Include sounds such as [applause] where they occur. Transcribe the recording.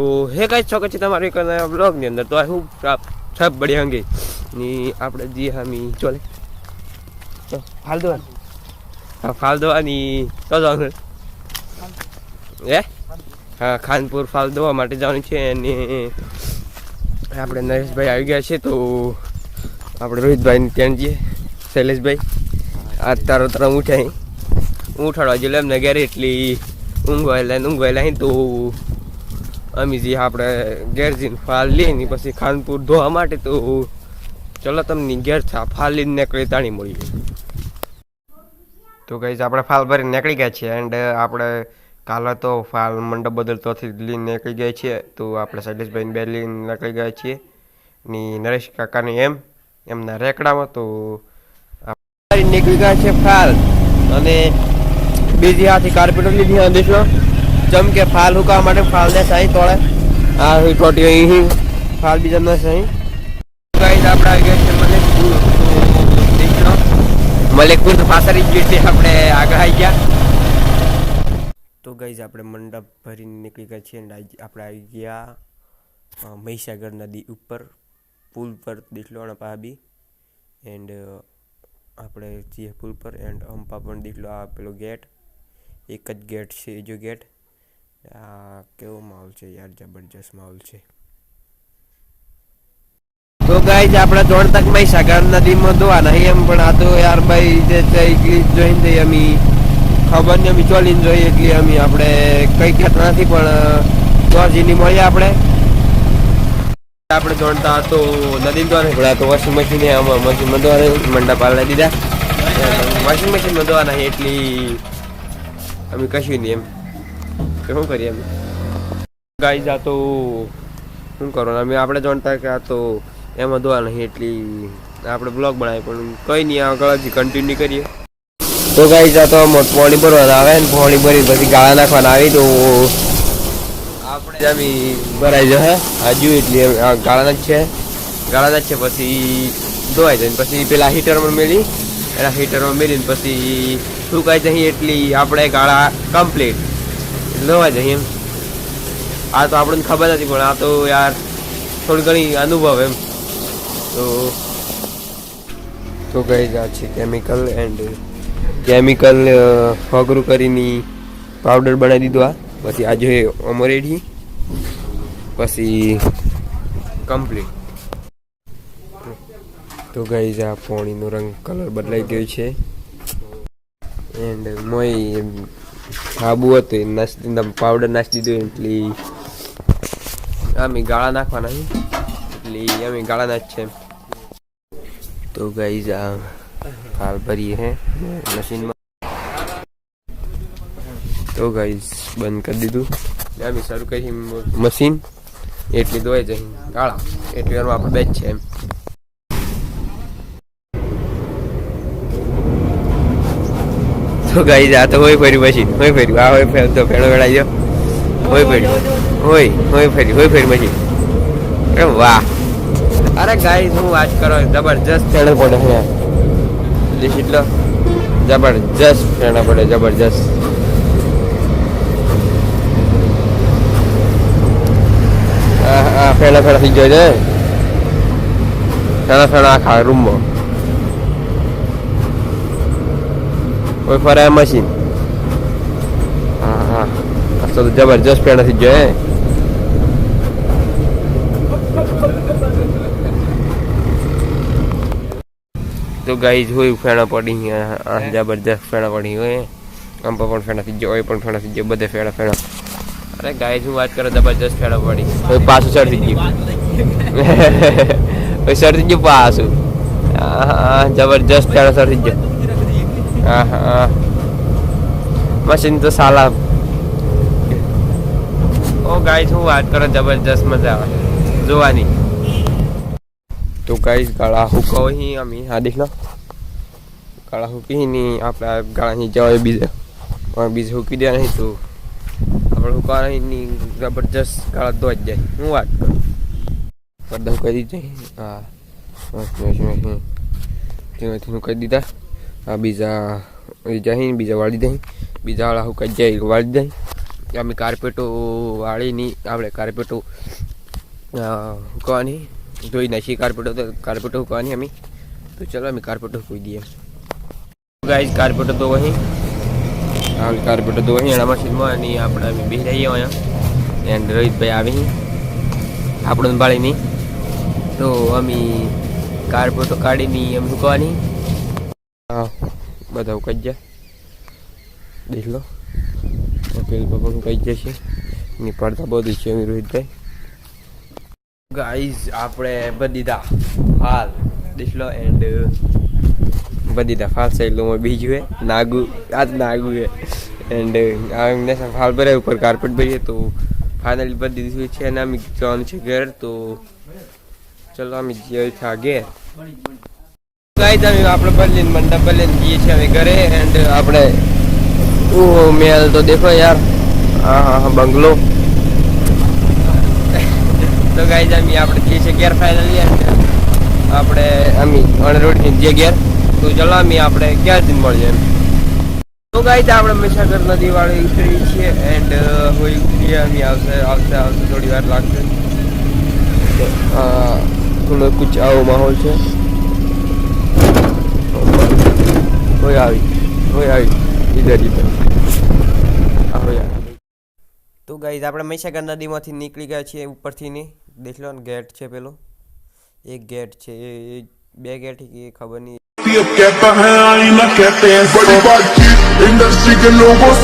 તો હે કઈ છો છે તમારે એક બ્લોગની અંદર. તો આ હું સબ બળ્યા અંગે ની આપણે જી હામી, ચોલે. ફાલ દો હા, ફાલ દોવાની. તો જવાનું. એ હા, ખાનપુર ફાલ દોવા માટે જવાનું છે અને આપણે નરેશભાઈ આવી ગયા છે તો આપણે રોહિતભાઈને ત્યાં જઈએ. શૈલેષભાઈ, આ તારો તારો ઉઠાય. ઉઠાડવા જોઈએ એમને ઘેર એટલી ઊંઘવાયેલા ને ઊંઘવાયેલા તો અમે જે આપણે ગેરજીન ફાલ લઈને પછી ખાનપુર ધોવા માટે તો ચલો તમને ઘેર થા, ફાલ લઈને નીકળી તાણી મળી તો કઈ આપણે ફાલ ભરીને નીકળી ગયા છીએ એન્ડ આપણે કાલે તો ફાલ મંડપ બદલતોથી લઈને નીકળી ગયા છીએ. તો આપણે શૈલેષભાઈને બે લઈને નીકળી ગયા છીએ. ની નરેશ કાકાની એમ, એમના રેકડામાં તો નીકળી ગયા છે ફાલ. અને બીજી હાથી કાર્પેટર લીધી અંદેશનો જેમ કે ફાલ હુકા માટે ફાલ ને સાઈ તોડે. આ હી ટોટી અહીં ફાલ બીજા ના સાઈ ગાઈસ આપણે આવી ગયા છે મલેકપુર. મલેકપુર પાસરી ગયું છે આપણે આગળ આવી ગયા. તો ગાઈઝ, આપણે મંડપ ભરીને નીકળી ગયા છીએ અને આપણે આવી ગયા મહીસાગર નદી ઉપર, પુલ પર અને પાબી એન્ડ આપણે છીએ પુલ પર એન્ડ અંપા પણ દીખલો આ પેલો ગેટ. એક જ ગેટ છે, બીજો ગેટ. આ કેવો માહોલ છે યાર? જબરજસ્ત માહોલ છે. તો ગાઈઝ આપણે દોડ તક મહીસાગર નદીમાં ધોવા નહીં એમ પણ આ તો યાર ભાઈ જે છે એટલી જોઈને જઈએ અમે ખબર ને અમે ચોલીને જોઈએ એટલે અમે આપણે કઈ કહેતા નથી પણ દોરજીની મળીએ આપણે. આપણે દોડતા તો નદી દ્વારા પડ્યા તો વોશિંગ મશીન આમાં મશીનમાં દ્વારા મંડપ આલે દીધા. વોશિંગ મશીનમાં ધોવા નહીં એટલી અમે કશું નહીં એમ. શું કરીએ અમે? ગાઈ આ તો શું કરવાનું અમે આપણે જાણતા કે આ તો એમાં ધોવા નહીં એટલી આપણે બ્લોગ બનાવીએ, પણ કંઈ નહીં આગળ હજી કન્ટિન્યુ કરીએ. તો ગાઈ આ તો પાણી ભરવાના આવે ને, પાણી ભરી પછી ગાળા નાખવાના આવી તો આપણે આમ ભરાઈ જશે હજુ એટલી એમ ગાળાના જ છે. ગાળાના જ છે પછી ધોવાઈ જાય પછી પેલા હીટરમાં મેળી એના હીટરમાં મેળીને પછી સુકાઈ જઈએ એટલી આપણે ગાળા કમ્પ્લીટ ધોવાઈ જઈએ એમ. આ તો આપણને ખબર નથી, પણ આ તો યાર થોડી ઘણી અનુભવ એમ. તો તો કઈ આ છે કેમિકલ એન્ડ કેમિકલ ફગરું કરીને પાવડર બનાવી દીધો આ. પછી આજે અમરેડી પછી કમ્પ્લીટ તો ગઈ આ પોણીનો રંગ કલર બદલાઈ ગયો છે. એન્ડ મોય સાબુ હતું, નાસ્તી પાવડર નાખી દીધો એટલે અમે ગાળા નાખવાના એટલે અમે ગાળાના જ છે તો ગાઈઝ આ હાલ ભરીએ હે મશીનમાં તો ગાઈઝ બંધ કરી દીધું. અમે શરૂ કરી મશીન એટલી દોય જઈ ગાળા. એટલી વારમાં આપણે બેચ છે એમ. તો ગાઈઝ જા તો હોય ફર્યું મશીન હોય ફર્યું આ હોય ફેર તો ફેણો વેળાઈ ગયો. હોય ફર્યું હોય હોય ફરી હોય ફરી મશીન અરે વાહ. અરે ગાઈઝ હું વાત કરો, જબરજસ્ત ફેણો પડે હે દેશ એટલો. જબરજસ્ત ફેણો પડે, જબરજસ્ત. ફેણા ફેણા થઈ ગયો છે. ફેણા ફેણા આખા રૂમમાં. કોઈ ફરે મશીન. હા હા તો જબરજસ્ત ફેણા થી જાય. હે તો ગાઈઝ હોય ફેણા પડી જબરજસ્ત ફેણા પડી હોય આમ પણ ફેણા થઈ જાય ઓય પણ ફેણા થઈ જાય બધે ફેણા ફેણા. અરે ગાઈઝ હું વાત કરો જબરજસ્ત ફેણા પડી. હવે પાછું ચડતી ગયું. [laughs] [laughs] હવે ચડતી ગયું પાછું. જબરજસ્ત ફેણા ચડતી ગયો. મશીન તો સાલા ઓ ગાઈસ હું વાત કરો, જબરજસ્ત મજા આવે. જોવાની. તો ગાઈસ ગાળા હુકો હી અમે આ દેખ લો. ગાળા હુકી ની આપણે ગાળા અહીં જવાય બીજે. બીજે હુકી દે નહીં તો. આપણે હુકા ની જબરજસ્ત ગાળા ધોઈ જાય. હું વાત કરું. પડદા કરી દીધી. હા. તેમાંથી હું કરી દીધા. આ બીજા, એ બીજા વાળી દઈ બીજા વાળા હુકાઈ જાય વાળી દઈ અમે કાર્પેટો વાળીની આપણે કાર્પેટો કહેવાની જોઈ નાખીએ કાર્પેટો તો કાર્પેટો કહેવાની અમે. તો ચલો અમે કાર્પેટો કોઈ દઈએ. ગાઈઝ કાર્પેટો તો અહીં આપણે કાર્પેટો તો અહીં એના મશીનમાં અને આપણે અમે બેસી રહીએ અહીંયા. એન્ડ રોહિતભાઈ આવી આપણને ભાળીની. તો અમે કાર્પેટો કાઢીની અમે મૂકવાની હા બધા ઉકાઈ જાય દેખ લો પેલ બાબા ઉકાઈ જશે એની પડતા બધું છે અમે રોહિતભાઈ ગાઈઝ આપણે બદીદા હાલ દેખ લો એન્ડ બદીદા ફાલ સાઈડમાં બીજું હે નાગુ આ જ નાગુ હે એન્ડ અમને ફાલ ભરે ઉપર કાર્પેટ ભરીએ તો ફાઇનલી બધી દીધું છે અને અમે જવાનું છે ઘર તો ચલો અમે જઈએ ઘેર ગાઈઝ અમે આપણે બદલીને મંડપ બદલીને જઈએ છીએ અમે ઘરે એન્ડ આપણે ઓ મેલ તો દેખો યાર. હા હા હા, બંગલો. તો ગાઈઝ અમે આપણે જઈએ છીએ ઘેર ફાઇનલી આપણે, અમે અણરોડ જે ઘેર. તો ચલો, અમે આપણે ક્યાં દિન મળીએ તો ગાઈઝ આપણે મહીસાગર નદી વાળી ઉતરીએ છીએ એન્ડ હોય ઉતરીએ અમે, આવશે આવશે આવશે, થોડી વાર લાગશે. થોડો કુછ આવો માહોલ છે. હોય આવી હોય આવી આ હોય તો ગાઈઝ આપણે મહીસાગર નદીમાંથી નીકળી ગયા છીએ ઉપરથી ની દેખ લો ને ગેટ છે પેલો. એક ગેટ છે. એ એ બે ગેટ એ ખબર નહીં.